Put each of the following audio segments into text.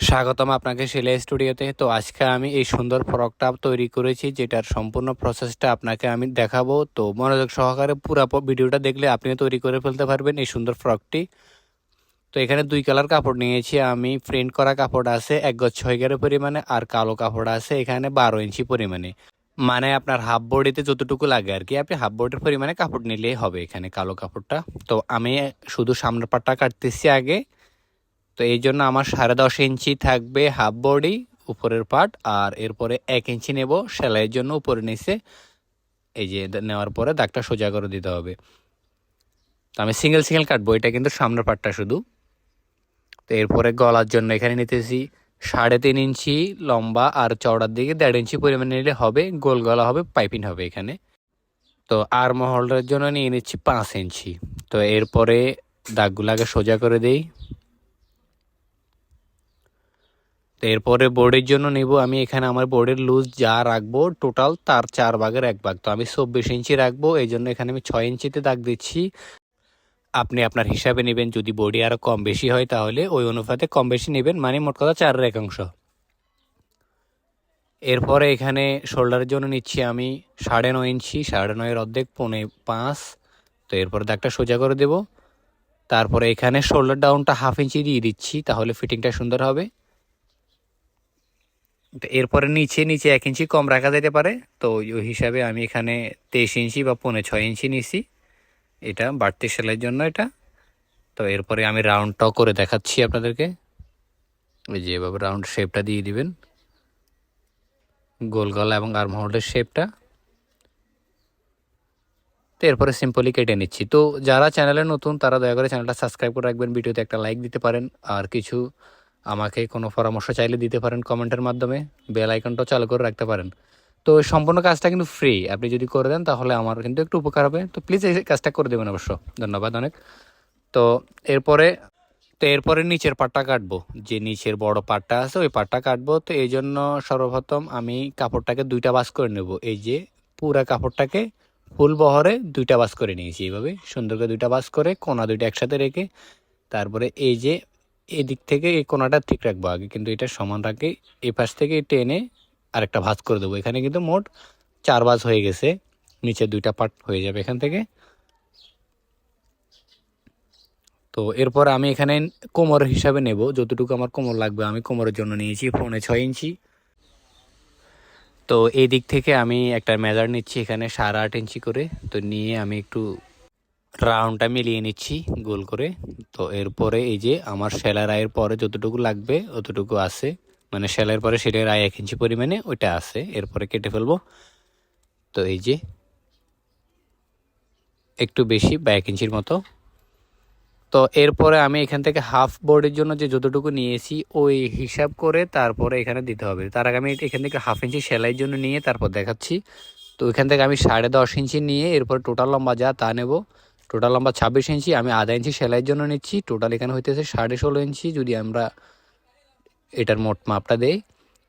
স্বাগতম আপনাকে সেলাই স্টুডিওতে। তো আজকে আমি এই সুন্দর ফ্রকটা তৈরি করেছি, যেটার সম্পূর্ণ প্রসেসটা আপনাকে আমি দেখাবো। তো মনোযোগ সহকারে পুরো ভিডিওটা দেখলে আপনিও তৈরি করে ফেলতে পারবেন এই সুন্দর ফ্রকটি। তো এখানে দুই কালার কাপড় নিয়েছি আমি। প্রিন্ট করা কাপড় আছে, এক গজ ছয় গের পরিমাণে, আর কালো কাপড় আছে, এখানে বারো ইঞ্চি পরিমাণে। মানে আপনার হাফ বডিতে যতটুকু লাগে আর কি, আপনি হাফ বডির পরিমাণে কাপড় নিলেই হবে এখানে কালো কাপড়টা। তো আমি শুধু সামনের পাটটা কাটতেছি আগে। তো এই জন্য আমার সাড়ে দশ ইঞ্চি থাকবে হাফ বডি উপরের পার্ট আর এরপরে এক ইঞ্চি নেব। সেলাইয়ের জন্য উপরে নিচে এই যে নেওয়ার পরে দাগটা সোজা করে দিতে হবে। তো আমি সিঙ্গেল সিঙ্গেল কাটবো, এটা কিন্তু সামনের পার্টটা শুধু। তো এরপরে গলার জন্য এখানে নিতেছি সাড়ে তিন ইঞ্চি লম্বা আর চওড়ার দিকে দেড় ইঞ্চি পরিমাণ নিলে হবে, গোল গলা হবে, পাইপিং হবে এখানে। তো আর মহলের জন্য নিয়ে নিচ্ছি পাঁচ ইঞ্চি। তো এরপরে দাগগুলো আগে সোজা করে দেই। তো এরপরে বোর্ডের জন্য নিব। আমি এখানে আমার বোর্ডের লুজ যা রাখব টোটাল তার চার ভাগের এক ভাগ। তো আমি চব্বিশ ইঞ্চি রাখব এই জন্য এখানে আমি ছয় ইঞ্চিতে দাগ দিচ্ছি। আপনি আপনার হিসাবে নেবেন, যদি বডি আরও কম বেশি হয় তাহলে ওই অনুপাতে কম বেশি নেবেন মানে মোট কথা চারের একাংশ। এরপরে এখানে শোল্ডারের জন্য নিচ্ছি আমি সাড়ে নয় ইঞ্চি, সাড়ে নয়ের অর্ধেক, পৌনে পাঁচ। তো এরপরে দাগটা সোজা করে দেব। তারপরে এখানে শোল্ডার ডাউনটা হাফ ইঞ্চি দিয়ে দিচ্ছি, তাহলে ফিটিংটা সুন্দর হবে। তো এরপরে নিচে নিচে এক ইঞ্চি কম রাখা যেতে পারে। তো ওই হিসাবে আমি এখানে তেইশ ইঞ্চি বা পৌনে ছয় ইঞ্চি নিছি। এটা বাড়তি সেলাইয়ের জন্য এটা। তো এরপরে আমি রাউন্ডটাও করে দেখাচ্ছি আপনাদেরকে। ওই যে এভাবে রাউন্ড শেপটা দিয়ে দিবেন। গোল গলা এবং আর্ম হোল্ডের শেপটা। তো এরপরে সিম্পলি কেটে নিচ্ছি। তো যারা চ্যানেলে নতুন, তারা দয়া করে চ্যানেলটা সাবস্ক্রাইব করে রাখবেন। ভিডিওতে একটা লাইক দিতে পারেন। আর কিছু আমাকে কোনো পরামর্শ চাইলে দিতে পারেন কমেন্টের মাধ্যমে, বেল আইকনটাও চালু করে রাখতে পারেন। তো সম্পূর্ণ কাজটা কিন্তু ফ্রি আপনি যদি করে দেন তাহলে আমার কিন্তু একটু উপকার হবে। তো প্লিজ এই কাজটা করে দেবেন অবশ্য। ধন্যবাদ অনেক। তো এরপরে তো এরপরে নিচের পাটটা কাটবো। যে নিচের বড় পাটটা আছে ওই পাটটা কাটবো। তো এই জন্য সর্বপ্রথম আমি কাপড়টাকে দুইটা বাস করে নেব। এই যে পুরা কাপড়টাকে ফুল বহরে দুইটা বাস করে নিয়েছি এইভাবে। সুন্দর করে দুইটা বাস করে কোনা দুইটা একসাথে রেখে, তারপরে এই যে এদিক থেকে এই কোনাটা ঠিক রাখব আগে, কিন্তু এটা সমান রাখে এই পাশ থেকে টেনে আরেকটা ভাঁজ করে দেবো। এখানে কিন্তু মোট চার ভাঁজ হয়ে গেছে, নিচে দুইটা পার্ট হয়ে যাবে এখান থেকে। তো এরপর আমি এখানে কোমর হিসাবে নেব, যতটুকু আমার কোমর লাগবে আমি কোমরের জন্য নিয়েছি, পৌনে ছয় ইঞ্চি। তো এই দিক থেকে আমি একটা মেজার নিচ্ছি এখানে সাড়ে আট ইঞ্চি করে, তো নিয়ে আমি একটু রাউন্ডটা মিলিয়ে নিচ্ছি, গোল করে। তো এরপরে এই যে আমার সেলার আয়ের পরে যতটুকু লাগবে, অতটুকু আছে। মানে সেলাইয়ের পরে সেটার আয় এক ইঞ্চি পরিমাণে ওইটা আছে। এরপরে কেটে ফেলব। তো এই যে একটু বেশি বা এক ইঞ্চির মতো। তো এরপরে আমি এখান থেকে হাফ বোর্ডের জন্য যে যতটুকু নিয়েছি, ওই হিসাব করে তারপরে এখানে দিতে হবে। তার আগে আমি এখান থেকে হাফ ইঞ্চি সেলাইয়ের জন্য নিয়ে তারপর দেখাচ্ছি। তো এখান থেকে আমি সাড়ে দশ ইঞ্চি নিয়ে এরপর টোটাল লম্বা যা তা নেব। টোটাল লম্বা ছাব্বিশ ইঞ্চি, আমি আধা ইঞ্চি সেলাইয়ের জন্য নিচ্ছি। টোটাল এখানে হইতেছে সাড়ে ষোলো ইঞ্চি, যদি আমরা এটার মোট মাপটা দেই,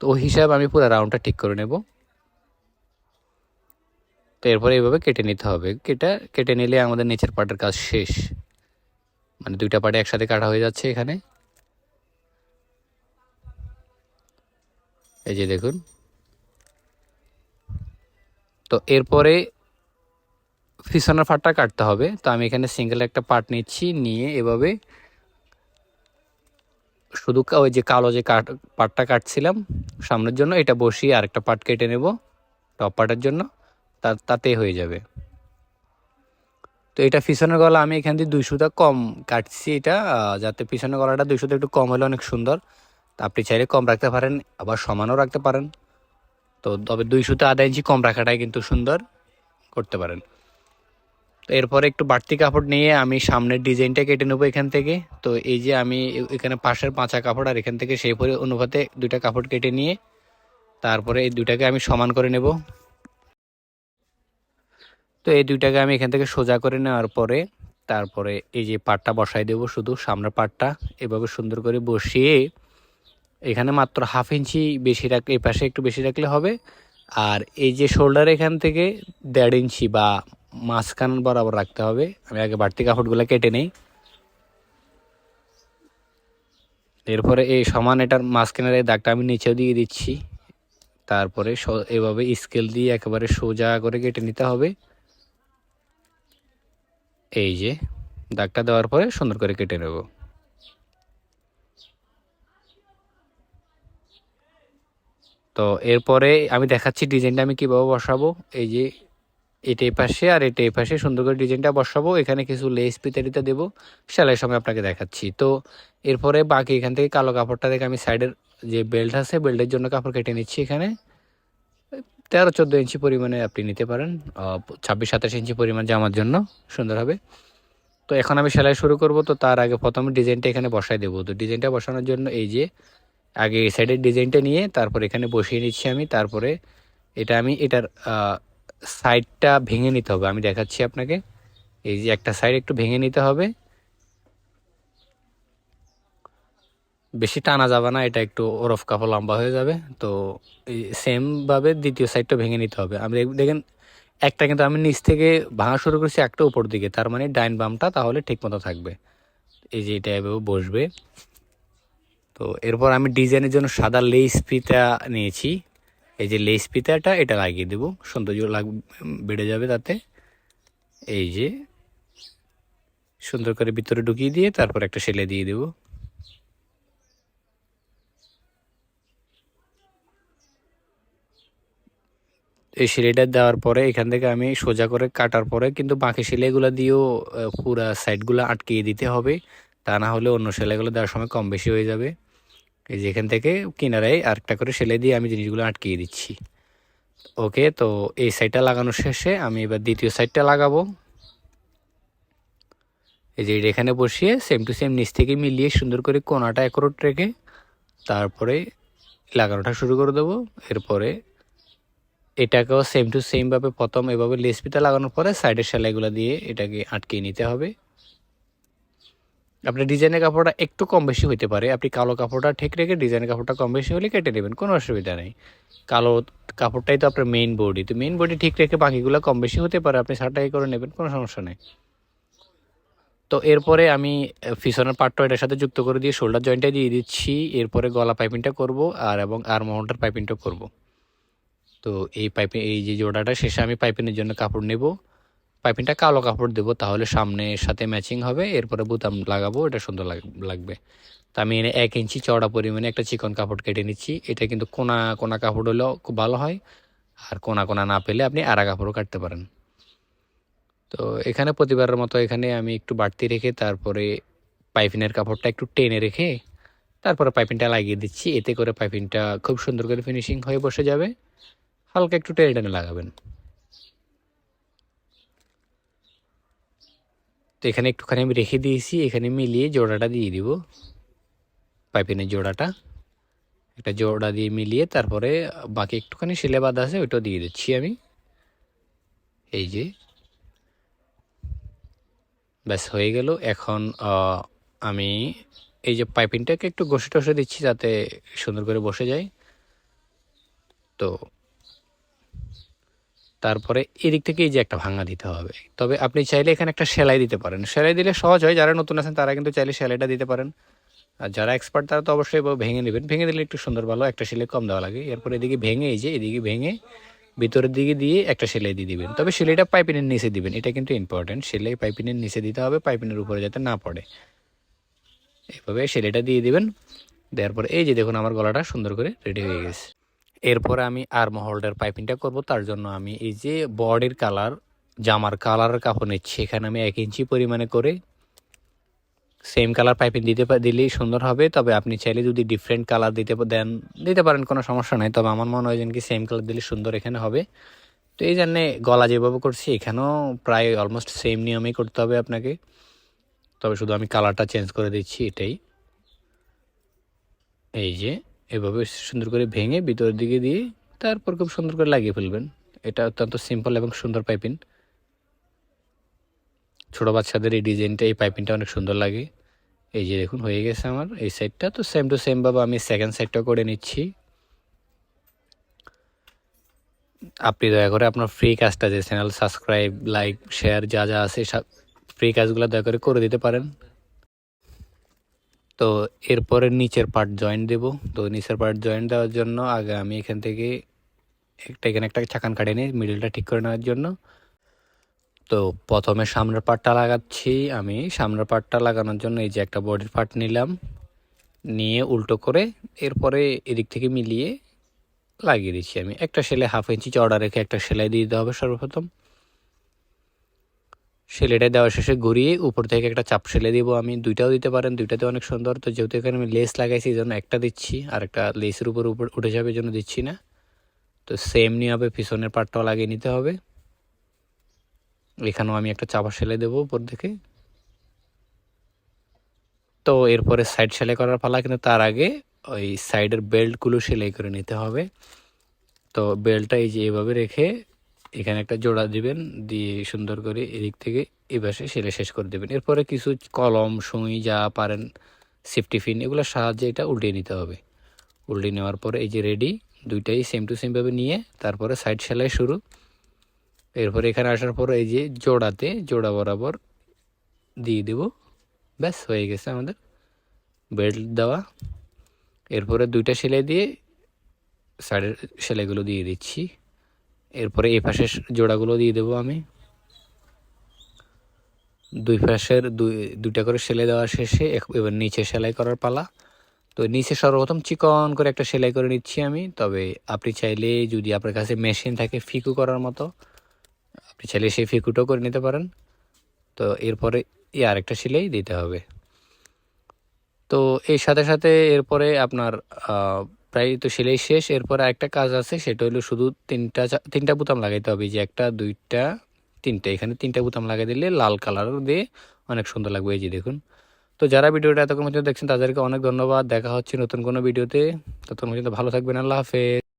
তো ওই হিসাবে আমি পুরো রাউন্ডটা ঠিক করে নেব। তো এরপরে এইভাবে কেটে নিতে হবে। কেটে কেটে নিলে আমাদের নিচের পার্টের কাজ শেষ। মানে দুইটা পার্টে একসাথে কাটা হয়ে যাচ্ছে এখানে। এই যে দেখুন। তো এরপরে পিছনের পার্টটা কাটতে হবে। তো আমি এখানে সিঙ্গেল একটা পার্ট নিচ্ছি, নিয়ে এভাবে শুধু ওই যে কালো যে কাট পার্টটা কাটছিলাম, সামনের জন্য এটা বসিয়ে আরেকটা পার্ট কেটে নেব টপ পার্টের জন্য, তা তাতেই হয়ে যাবে। তো এটা পিছনের গলা আমি এখান দিয়ে দুই সুতা কম কাটছি এটা যাতে পিছনের গলাটা দুই সুতা একটু কম হলে অনেক সুন্দর। তা আপনি চাইলে কম রাখতে পারেন, আবার সমানও রাখতে পারেন। তো তবে দুই সুতা আধা ইঞ্চি কম রাখাটাই কিন্তু সুন্দর, করতে পারেন। তো এরপরে একটু বাড়তি কাপড় নিয়ে আমি সামনের ডিজাইনটা কেটে নেব এখান থেকে। তো এই যে আমি এখানে পাশের পাঁচা কাপড় আর এখান থেকে সেই পরে অনুপাতে দুইটা কাপড় কেটে নিয়ে তারপরে এই দুইটাকে আমি সমান করে নেব। তো এই দুইটাকে আমি এখান থেকে সোজা করে নেওয়ার পরে তারপরে এই যে পাটটা বসাই দেব শুধু সামনের পাটটা। এভাবে সুন্দর করে বসিয়ে এখানে মাত্র হাফ ইঞ্চি বেশি রাখ এই পাশে একটু বেশি রাখলে হবে। আর এই যে শোল্ডার এখান থেকে দেড় ইঞ্চি বা মাঝখান বরাবর রাখতে হবে। আমি আগে বাড়তি কাপড়গুলো কেটে নেই। এরপরে এই সমান এটার মাঝখানের এই দাগটা আমি নিচেও দিয়ে দিচ্ছি। তারপরে এভাবে স্কেল দিয়ে একেবারে সোজা করে কেটে নিতে হবে। এই যে, দাগটা দেওয়ার পরে সুন্দর করে কেটে নেব। তো এরপরে আমি দেখাচ্ছি ডিজাইনটা আমি কীভাবে বসাবো। এই যে এটা এই পাশে আর এটা এই পাশে সুন্দর করে ডিজাইনটা বসাবো। এখানে কিছু লেস পিতারিতা দেবো। সেলাইয়ের সময় আপনাকে দেখাচ্ছি। তো এরপরে বাকি এখান থেকে কালো কাপড়টা দেখে আমি সাইডের যে বেল্ট আছে বেল্টের জন্য কাপড় কেটে নিচ্ছি এখানে। তেরো চোদ্দ ইঞ্চি পরিমাণে আপনি নিতে পারেন ছাব্বিশ সাতাশ ইঞ্চি পরিমাণ জামার জন্য। সুন্দর হবে। তো এখন আমি সেলাই শুরু করব। তো তার আগে প্রথমে ডিজাইনটা এখানে বসাই দেবো। তো ডিজাইনটা বসানোর জন্য এই যে আগে এই সাইডের ডিজাইনটা নিয়ে তারপর এখানে বসিয়ে নিচ্ছি আমি। তারপরে এটা আমি এটার সাইডটা ভেঙে নিতে হবে। আমি দেখাচ্ছি আপনাকে। এই যে একটা সাইড একটু ভেঙে নিতে হবে। বেশি টানা যাবে না, এটা একটু ওরফ কাপড় লম্বা হয়ে যাবে। তো সেমভাবে দ্বিতীয় সাইডটা ভেঙে নিতে হবে। আমি দেখ- দেখেন, একটা কিন্তু আমি নিচ থেকে ভাঙা শুরু করছি, একটা উপর দিকে। তার মানে ডাইন বামটা তাহলে ঠিক মতো থাকবে। এই যে এটা এভাবে বসবে। তো এরপর আমি ডিজাইনের জন্য সাদা লেস ফিতা নিয়েছি। এই যে লেস পিতাটা, এটা লাগিয়ে দেবো। সৌন্দর্য লাগ, বেড়ে যাবে তাতে। এই যে সুন্দর করে ভিতরে ঢুকিয়ে দিয়ে তারপর একটা সেলে দিয়ে দেবো। এই সিলাইটা দেওয়ার পরে এখান থেকে আমি সোজা করে কাটার পরে কিন্তু বাকি সেলাইগুলো দিয়েও পুরা সাইডগুলো আটকিয়ে দিতে হবে। তা না হলে অন্য সেলাইগুলো দেওয়ার সময় কম বেশি হয়ে যাবে। এই যে এখান থেকে কিনারায় আরেকটা করে সেলাই দিয়ে আমি জিনিসগুলো আটকিয়ে দিচ্ছি। ওকে, তো এই সাইডটা লাগানোর শেষে আমি এবার দ্বিতীয় সাইডটা লাগাবো। এই যে এখানে বসিয়ে সেম টু সেম নিচ থেকে মিলিয়ে সুন্দর করে কোনাটা একরোট রেখে তারপরে লাগানোটা শুরু করে দেবো। এরপরে এটাকেও সেম টু সেমভাবে প্রথম এভাবে লেস পিতা লাগানোর পরে সাইডের সেলাইগুলো দিয়ে এটাকে আটকিয়ে নিতে হবে। আপনার ডিজাইনের কাপড়টা একটু কম বেশি হতে পারে। আপনি কালো কাপড়টা ঠিক রেখে ডিজাইনের কাপড়টা কম বেশি হলে কেটে নেবেন, কোনো অসুবিধা নেই। কালো কাপড়টাই তো আপনার মেইন বডি তো মেইন বডি ঠিক রেখে বাকিগুলো কম বেশি হতে পারে, আপনি সাটাই করে নেবেন, কোনো সমস্যা নেই। তো এরপরে আমি ফিসনের পার্টটা এটার সাথে যুক্ত করে দিয়ে শোল্ডার জয়েন্টটা দিয়ে দিচ্ছি, এরপরে গলা পাইপিংটা করব আর এবং আর মোহনটার পাইপিংটা করব। তো এই পাইপিং এই যে জোড়াটা, শেষে আমি পাইপিংয়ের জন্য কাপড় নেব। পাইপিংটা কালো কাপড় দেবো, তাহলে সামনের সাথে ম্যাচিং হবে, এরপরে বুতাম লাগাবো, এটা সুন্দর লাগ- লাগবে। তো আমি এনে এক ইঞ্চি চওড়া পরিমাণে একটা চিকন কাপড় কেটে নিচ্ছি, এটা কিন্তু কোনা কোনা কাপড় হলেও খুব ভালো হয়, আর কোনা কোনা না পেলে আপনি আড়া কাপড়ও কাটতে পারেন। তো এখানে প্রতিবারের মতো এখানে আমি একটু বাড়তি রেখে তারপরে পাইপিনের কাপড়টা একটু টেনে রেখে তারপরে পাইপিংটা লাগিয়ে দিচ্ছি, এতে করে পাইপিংটা খুব সুন্দর করে ফিনিশিং হয়ে বসে যাবে, হালকা একটু টেনে টেনে লাগাবেন। তো এখানে একটুখানি আমি রেখে দিয়েছি, এখানে মিলিয়ে জোড়াটা দিয়ে দিব। পাইপিনের জোড়াটা, একটা জোড়া দিয়ে মিলিয়ে তারপরে বাকি একটুখানি শিলে বাঁধা আছে ওইটাও দিয়ে দিচ্ছি আমি। এই যে, ব্যাস হয়ে গেল। এখন আমি এই যে পাইপিংটাকে একটু ঘষে টসে দিচ্ছি যাতে সুন্দর করে বসে যায়। তো তারপরে এদিক থেকে এই যে একটা ভাঙা দিতে হবে। তবে আপনি চাইলে এখানে একটা সেলাই দিতে পারেন। সেলাই দিলে সহজ হয়, যারা নতুন আছেন তারা কিন্তু চাইলে সেলাইটা দিতে পারেন। আর যারা এক্সপার্ট তারা তো অবশ্যই ভেঙে নেবেন। ভেঙে দিলে একটু সুন্দর ভালো, একটা সেলাই কম দেওয়া লাগে। এরপর এদিকে ভেঙে, এই যে এদিকে ভেঙে ভিতরের দিকে দিয়ে একটা সেলাই দিয়ে দিবেন। তবে সেলাইটা পাইপিনের নিচে দিবেন, এটা কিন্তু ইম্পর্টেন্ট সেলাই পাইপিনের নিচে দিতে হবে, পাইপিনের উপরে যাতে না পড়ে। এভাবে সেলাইটা দিয়ে দিবেন। দেওয়ার পর এই যে দেখুন আমার গলাটা সুন্দর করে রেডি হয়ে গেছে। এরপরে আমি আর্ম হোল্ডার পাইপিংটা করব। তার জন্য আমি এই যে বডির কালার জামার কালারের কাপড় নিচ্ছি। এখানে আমি এক ইঞ্চি পরিমাণে করে সেম কালার পাইপিং দিতে দিলেই সুন্দর হবে। তবে আপনি চাইলে যদি ডিফারেন্ট কালার দিতে দেন, দিতে পারেন, কোনো সমস্যা নাই। তবে আমার মনে হয় যেন কি সেম কালার দিলে সুন্দর এখানে হবে। তো এই জন্যে গলা যেভাবে করছি, এখানেও প্রায় অলমোস্ট সেম নিয়মেই করতে হবে আপনাকে। তবে শুধু আমি কালারটা চেঞ্জ করে দিচ্ছি এটাই। এই যে এভাবে সুন্দর করে ভেঙে ভিতরের দিকে দিয়ে তারপর খুব সুন্দর করে লাগিয়ে ফেলবেন। এটা অত্যন্ত সিম্পল এবং সুন্দর পাইপিং। ছোট বাচ্চাদের এই ডিজাইনটা, এই পাইপিংটা অনেক সুন্দর লাগে। এই যে দেখুন, হয়ে গেছে আমার এই সাইডটা। তো সেম টু সেম ভাবে আমি সেকেন্ড সাইডটাও করে নিচ্ছি। আপনি দয়া করে আপনার ফ্রি কাজটা যে চ্যানেল সাবস্ক্রাইব লাইক শেয়ার যা যা আছে সব ফ্রি কাজগুলো দয়া করে করে দিতে পারেন। তো এরপরে নিচের পার্ট জয়েন্ট দেব। তো নিচের পার্ট জয়েন্ট দেওয়ার জন্য আগে আমি এখান থেকে একটা, এখানে একটা চাকান কাটে নিই মিডিলটা ঠিক করে নেওয়ার জন্য। তো প্রথমে সামনের পার্টটা লাগাচ্ছি আমি। সামনের পার্টটা লাগানোর জন্য এই যে একটা বডির পার্ট নিলাম। নিয়ে উল্টো করে এরপরে এদিক থেকে মিলিয়ে লাগিয়ে দিচ্ছি আমি। একটা সেলাই হাফ ইঞ্চি চড়া রেখে একটা সেলাই দিয়ে দিতে হবে সর্বপ্রথম। সেলাইটা দেওয়া শেষে ঘুরিয়ে উপর থেকে একটা চাপ সেলাই দিব। আমি দুইটাও দিতে পারেন, দুইটাতে অনেক সুন্দর। তো যেহেতু এখানে আমি লেস লাগাইছি, এই জন্য একটা দিচ্ছি, আর একটা লেসের উপর উপর উঠে যাবে এই জন্য দিচ্ছি না। তো সেম নিয়ে হবে, পিছনের পার্টটাও লাগিয়ে নিতে হবে। এখানেও আমি একটা চাপা সেলাই দেবো উপর থেকে। তো এরপরে সাইড সেলাই করার পালা, কিন্তু তার আগে ওই সাইডের বেল্টগুলো সেলাই করে নিতে হবে। তো বেল্টটা এই যে এভাবে রেখে এখানে একটা জোড়া দিবেন, দিয়ে সুন্দর করে এদিক থেকে পাশে সেলাই শেষ করে দেবেন। এরপরে কিছু কলম, সুই যা পারেন সেফটি ফিন এগুলোর সাহায্যে এটা উল্টিয়ে নিতে হবে। উল্টিয়ে নেওয়ার পরে এই যে রেডি দুইটাই সেম টু সেমভাবে নিয়ে তারপরে সাইড সেলাই শুরু। এরপরে এখানে আসার পর এই যে জোড়াতে, জোড়া বরাবর দিয়ে দেব। ব্যাস, হয়ে গেছে আমাদের বেল্ট দেওয়া। এরপরে দুইটা সেলাই দিয়ে সাইডের সেলাইগুলো দিয়ে দিচ্ছি। এরপরে এই পাশের জোড়াগুলো দিয়ে দেবো আমি। দুই পাশের দুই, দুইটা করে সেলাই দেওয়া শেষে এবার নিচে সেলাই করার পালা। তো নিচে সর্বপ্রথম চিকন করে একটা সেলাই করে নিচ্ছি আমি, তবে আপনি চাইলে যদি আপনার কাছে মেশিন থাকে ফিকু করার মতো, আপনি চাইলে সেই ফিকুটাও করে নিতে পারেন। তো এরপরে এই আরেকটা সেলাই দিতে হবে। তো এর সাথে সাথে এরপরে আপনার প্রায় তো সেলাই শেষ, এরপর আরেকটা কাজ আছে, সেটা হলো শুধু তিনটা তিনটা বোতাম লাগাইতে হবে যে একটা, দুইটা, তিনটা, এখানে তিনটা বোতাম লাগাই দিলে লাল কালার দিয়ে অনেক সুন্দর লাগবে, এই যে দেখুন। তো যারা ভিডিওটা এতক্ষণ পর্যন্ত দেখছেন, তাদেরকে অনেক ধন্যবাদ, দেখা হচ্ছে নতুন কোনো ভিডিওতে, ততক্ষণ পর্যন্ত ভালো থাকবেন, আল্লাহ হাফেজ।